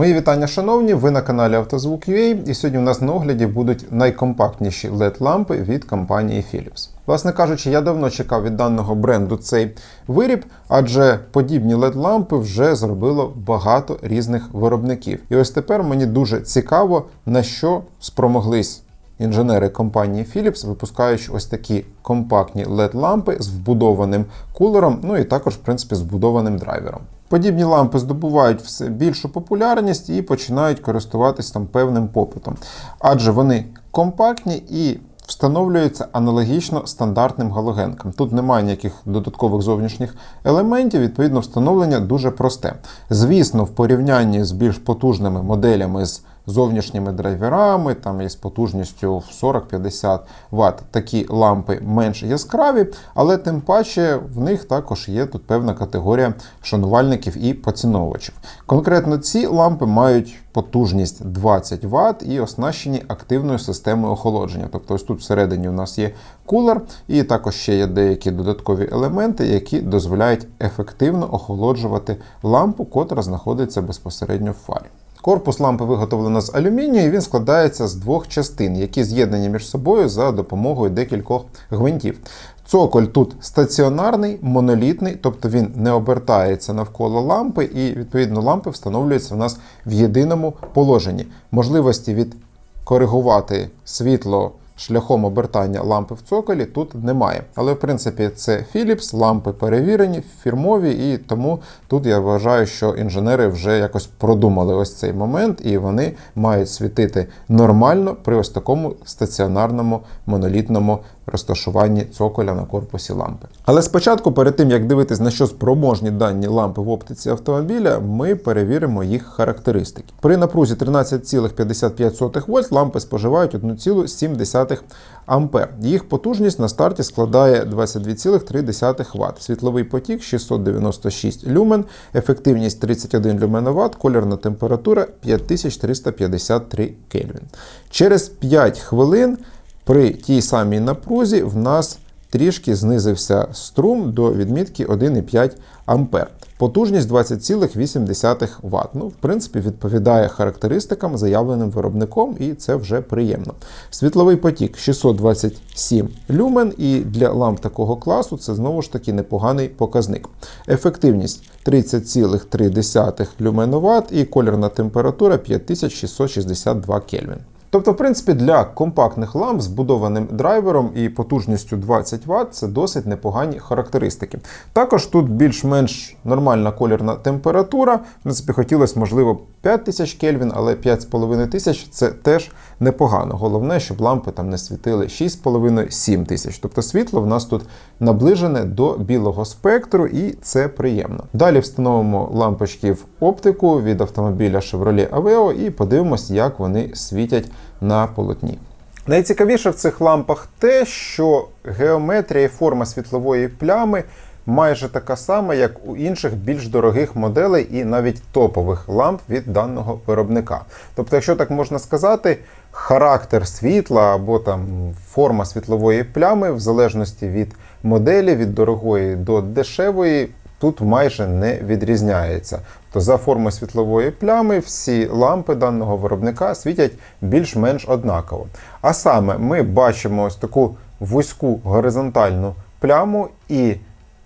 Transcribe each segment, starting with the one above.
Мої вітання, шановні. Ви на каналі Автозвук.ua і сьогодні у нас на огляді будуть найкомпактніші LED-лампи від компанії Philips. Власне кажучи, я давно чекав від даного бренду цей виріб, адже подібні LED-лампи вже зробило багато різних виробників. І ось тепер мені дуже цікаво, на що спромоглись інженери компанії Philips, випускаючи ось такі компактні LED-лампи з вбудованим кулером, ну і також, в принципі, з вбудованим драйвером. Подібні лампи здобувають все більшу популярність і починають користуватись там певним попитом, адже вони компактні і встановлюються аналогічно стандартним галогенкам. Тут немає ніяких додаткових зовнішніх елементів, відповідно, встановлення дуже просте. Звісно, в порівнянні з більш потужними моделями з зовнішніми драйверами, там із потужністю в 40-50 Вт, такі лампи менш яскраві, але тим паче в них також є тут певна категорія шанувальників і поціновувачів. Конкретно ці лампи мають потужність 20 Вт і оснащені активною системою охолодження. Тобто, ось тут всередині у нас є кулер, і також ще є деякі додаткові елементи, які дозволяють ефективно охолоджувати лампу, котра знаходиться безпосередньо в фарі. Корпус лампи виготовлено з алюмінію, і він складається з двох частин, які з'єднані між собою за допомогою декількох гвинтів. Цоколь тут стаціонарний, монолітний, тобто він не обертається навколо лампи, і відповідно лампи встановлюються в нас в єдиному положенні. Можливості від коригувати світло шляхом обертання лампи в цоколі тут немає. Але в принципі це Philips, лампи перевірені, фірмові, і тому тут я вважаю, що інженери вже якось продумали ось цей момент, і вони мають світити нормально при ось такому стаціонарному монолітному розташуванні цоколя на корпусі лампи. Але спочатку, перед тим як дивитись на що спроможні дані лампи в оптиці автомобіля, ми перевіримо їх характеристики. При напрузі 13,55 вольт лампи споживають 1,7 ампер. Їх потужність на старті складає 22,3 Вт. Світловий потік 696 люмен, ефективність 31 люмен Вт, колірна температура 5353 Кельвін. Через 5 хвилин при тій самій напрузі в нас трішки знизився струм до відмітки 1,5 А. Потужність 20,8 Вт. Ну, в принципі, відповідає характеристикам, заявленим виробником, і це вже приємно. Світловий потік 627 люмен, і для ламп такого класу це знову ж таки непоганий показник. Ефективність 30,3 люмен Вт і колірна температура 5662 Кельвін. Тобто, в принципі, для компактних ламп з будованим драйвером і потужністю 20 Вт це досить непогані характеристики. Також тут більш-менш нормальна колірна температура. В принципі, хотілося, можливо, 5000 Кельвін, але 5500 це теж непогано. Головне, щоб лампи там не світили 6,5-7 тисяч. Тобто світло в нас тут наближене до білого спектру, і це приємно. Далі встановимо лампочки в оптику від автомобіля Chevrolet Aveo і подивимось, як вони світять на полотні. Найцікавіше в цих лампах те, що геометрія і форма світлової плями майже така сама, як у інших більш дорогих моделей і навіть топових ламп від даного виробника. Тобто, якщо так можна сказати, характер світла або там форма світлової плями, в залежності від моделі, від дорогої до дешевої, тут майже не відрізняється. То за формою світлової плями всі лампи даного виробника світять більш-менш однаково. А саме ми бачимо ось таку вузьку горизонтальну пляму і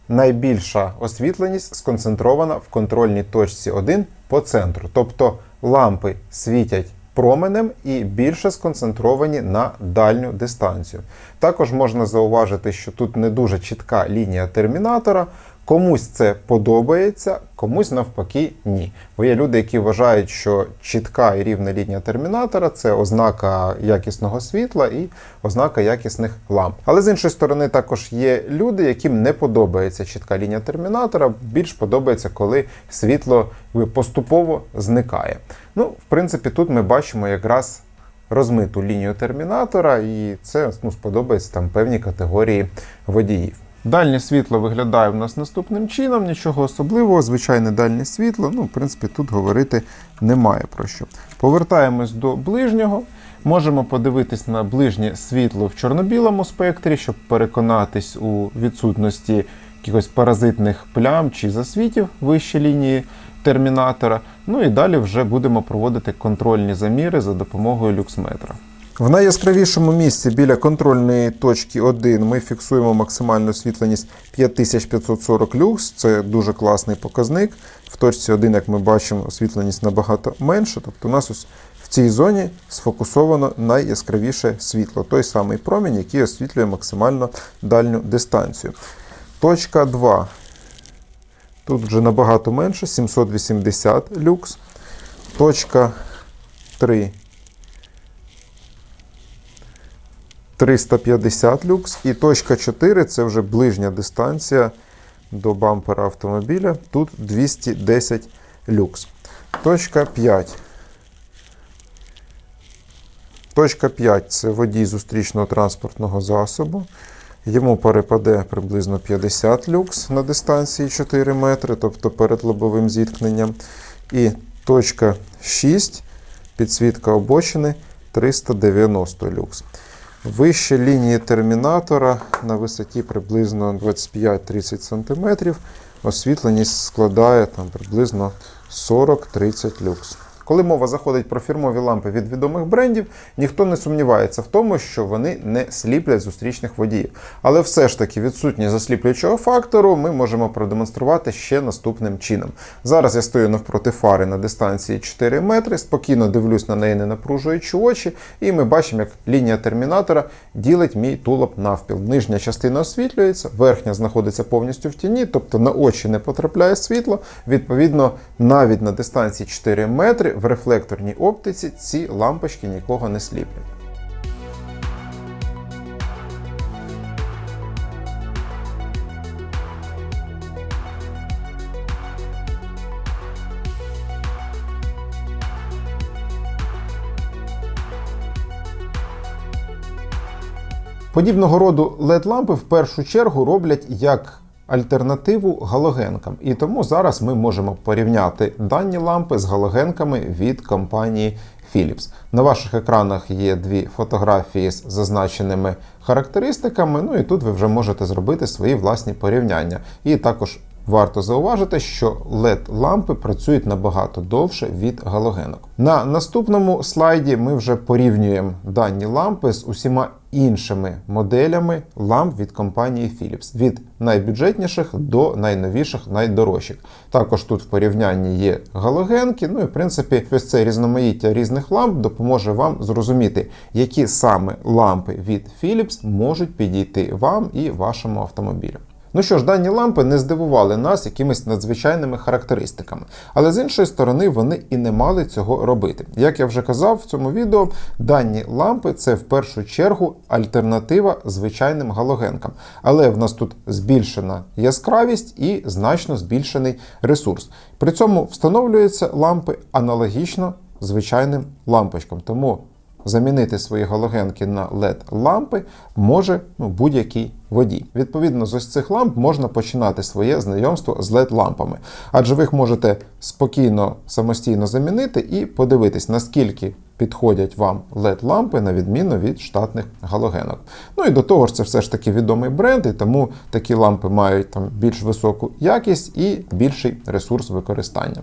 найбільша освітленість сконцентрована в контрольній точці 1 по центру. Тобто лампи світять променем і більше сконцентровані на дальню дистанцію. Також можна зауважити, що тут не дуже чітка лінія термінатора. Комусь це подобається, комусь навпаки ні. Бо є люди, які вважають, що чітка і рівна лінія термінатора це ознака якісного світла і ознака якісних ламп. Але з іншої сторони, також є люди, яким не подобається чітка лінія термінатора, більш подобається, коли світло поступово зникає. Ну, в принципі, тут ми бачимо якраз розмиту лінію термінатора, і це ну, сподобається там певній категорії водіїв. Дальнє світло виглядає в нас наступним чином, нічого особливого, звичайне дальнє світло. Ну, в принципі, тут говорити немає про що. Повертаємось до ближнього. Можемо подивитись на ближнє світло в чорно-білому спектрі, щоб переконатись у відсутності якихось паразитних плям чи засвітів вище лінії термінатора. Ну і далі вже будемо проводити контрольні заміри за допомогою люксметра. В найяскравішому місці біля контрольної точки 1 ми фіксуємо максимальну освітленість 5540 люкс. Це дуже класний показник. В точці 1, як ми бачимо, освітленість набагато менше. Тобто у нас ось в цій зоні сфокусовано найяскравіше світло, той самий промінь, який освітлює максимально дальню дистанцію. Точка 2. Тут вже набагато менше, 780 люкс. Точка 3. 350 люкс. І точка 4 це вже ближня дистанція до бампера автомобіля. Тут 210 люкс. Точка 5. Точка 5 це водій зустрічного транспортного засобу. Йому перепаде приблизно 50 люкс на дистанції 4 метри, тобто перед лобовим зіткненням. І точка 6, підсвітка обочини 390 люкс. Вище лінії термінатора на висоті приблизно 25-30 см освітленість складає там, приблизно 40-30 люкс. Коли мова заходить про фірмові лампи від відомих брендів, ніхто не сумнівається в тому, що вони не сліплять зустрічних водіїв. Але все ж таки відсутність засліплюючого фактору ми можемо продемонструвати ще наступним чином. Зараз я стою навпроти фари на дистанції 4 метри, спокійно дивлюсь на неї, не напружуючи очі, і ми бачимо, як лінія термінатора ділить мій тулуб навпіл. Нижня частина освітлюється, верхня знаходиться повністю в тіні, тобто на очі не потрапляє світло. Відповідно, навіть на дистанції 4 метри в рефлекторній оптиці ці лампочки нікого не сліплять. Подібного роду LED-лампи в першу чергу роблять як альтернативу галогенкам. І тому зараз ми можемо порівняти дані лампи з галогенками від компанії Philips. На ваших екранах є дві фотографії з зазначеними характеристиками. Ну і тут ви вже можете зробити свої власні порівняння. І також Варто зауважити, що LED-лампи працюють набагато довше від галогенок. На наступному слайді ми вже порівнюємо дані лампи з усіма іншими моделями ламп від компанії Philips від найбюджетніших до найновіших, найдорожчих. Також тут в порівнянні є галогенки. Ну і в принципі, ось це різноманіття різних ламп допоможе вам зрозуміти, які саме лампи від Philips можуть підійти вам і вашому автомобілю. Ну що ж, дані лампи не здивували нас якимись надзвичайними характеристиками, але з іншої сторони вони і не мали цього робити. Як я вже казав в цьому відео, дані лампи це в першу чергу альтернатива звичайним галогенкам. Але в нас тут збільшена яскравість і значно збільшений ресурс. При цьому встановлюються лампи аналогічно звичайним лампочкам. Тому замінити свої галогенки на LED-лампи може ну, будь-який водій. Відповідно, з ось цих ламп можна починати своє знайомство з LED-лампами, адже ви їх можете спокійно самостійно замінити і подивитись, наскільки підходять вам LED-лампи на відміну від штатних галогенок. Ну і до того ж, це все ж таки відомий бренд, і тому такі лампи мають там більш високу якість і більший ресурс використання.